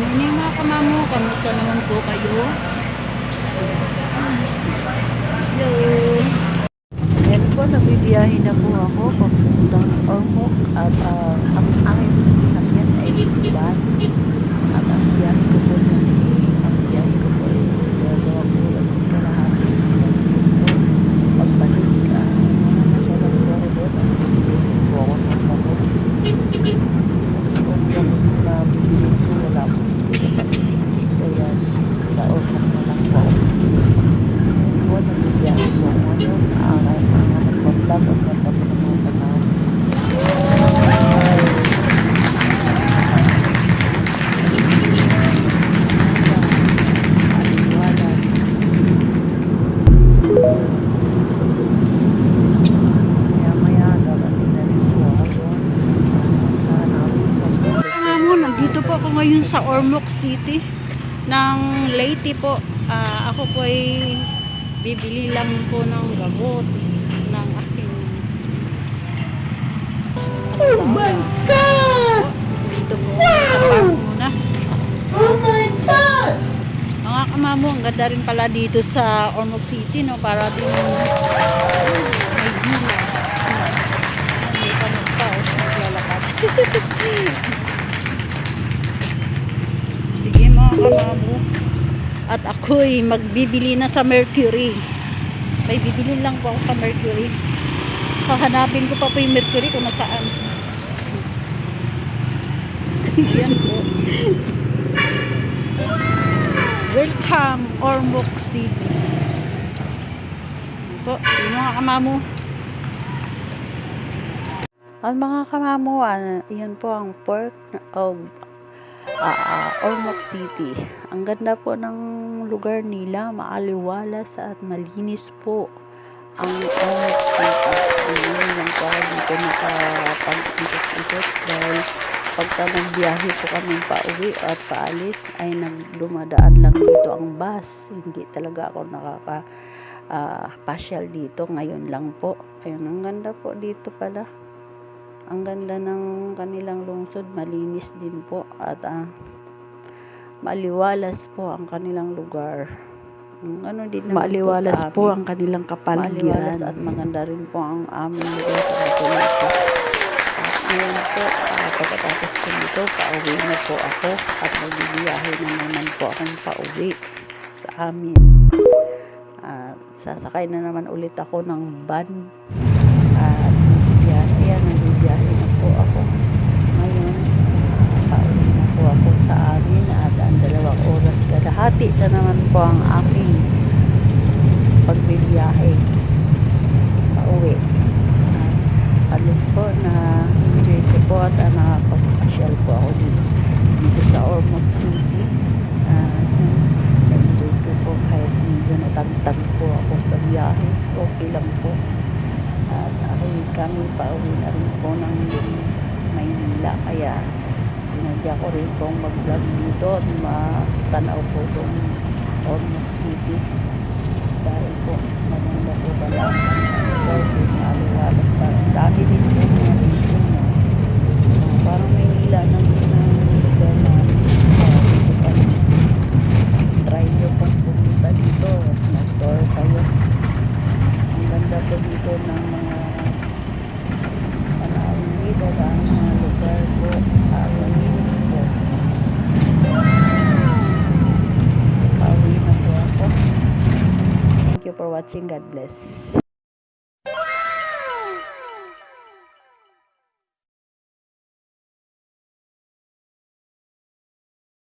Good morning mga kamamo, kamusta naman po kayo? Hello! Yan po, nagbibiyahe na po ako papuntang Ormoc at ah, ang aking sinakyan ay van. At ang biyahe ko po dyan eh, ang biyahe ko po ay dalawang oras at kalahati. At yun po, pagbalik, ah, mga nasyalan po ako doon at bibili po ako ng gamot. Kasi po ang gamot na bibili ko wala po dito sa pagpipili. Kaya sa Ormoc na lang po ako bibili po, nagbibiyahe po ako ngayon. Araw na nga nagpa-vlog. Ang ganda po ng mga tanaw. Aliwalas. Maya maya, darating na rin po ako doon. Hanapin ko po. Kamamo, nandito po ako ngayon sa Ormoc City ng Leyte po. Ah, ako po ay bibili lang po ng gamot ng aking Oh my God! Wow! Oh my God! Mga kamamo, ang ganda rin pala dito sa Ormoc City, no? Para din may gila. May panog pa, o, naglalakad. Sige mga kamamo. At ako'y magbibili na sa Mercury. May bibili lang po ako sa Mercury. Hahanapin ko pa po yung Mercury kung nasaan. Yan po. Welcome, Ormoc City. Po, yung mga kamamo. Ang mga kamamo, ah, yan po ang port of ah, Ormoc City. Ang ganda po ng lugar nila, maaliwalas at malinis po ang City. Ngayon lang po ako dito nakapag-ikot-ikot dahil pagka nagbiyahe po kami pa uwi at paalis ay nagdumadaan lang dito ang bus. Hindi talaga ako nakaka ah, pasyal dito ngayon lang po. Ayun, ang ganda po dito pala. Ang ganda ng kanilang lungsod, malinis din po at ah, maliwalas po ang kanilang lugar. Ang Ano din naman Maliwalas sa po amin. ang kanilang kapaligiran. at maganda rin po ang aming lugar sa Katolika. At ngayon po, ah, pagkatapos po nito, pauwi na po ako at magbibiyahe na naman po akong pauwi sa amin. At sasakay na naman ulit ako ng van at biyahe, yan, nagbibiyahe na po ako. Ngayon, ah, pauwi na po ako sa amin at ang dalawang oras kalahati na naman po ang aking pagbibiyahe pauwi. At least po na enjoy ko po at uh, nakapagpasyal po ako dito, dito sa Ormoc City. Uh, na-enjoy ko po kahit medyo natagtag po ako sa biyahe. Okay lang po. At ako kami pauwi na rin po ng Maynila kaya sinadya ko rin pong mag-vlog dito at matanaw po itong Ormoc City. Dahil po maganda po pala ang lugar po maaliwalas parang dami din po mga dito no? parang Maynila ng ng lugar namin dito sa try nyo pong dito mag-tour kayo. Dito ng watching. God bless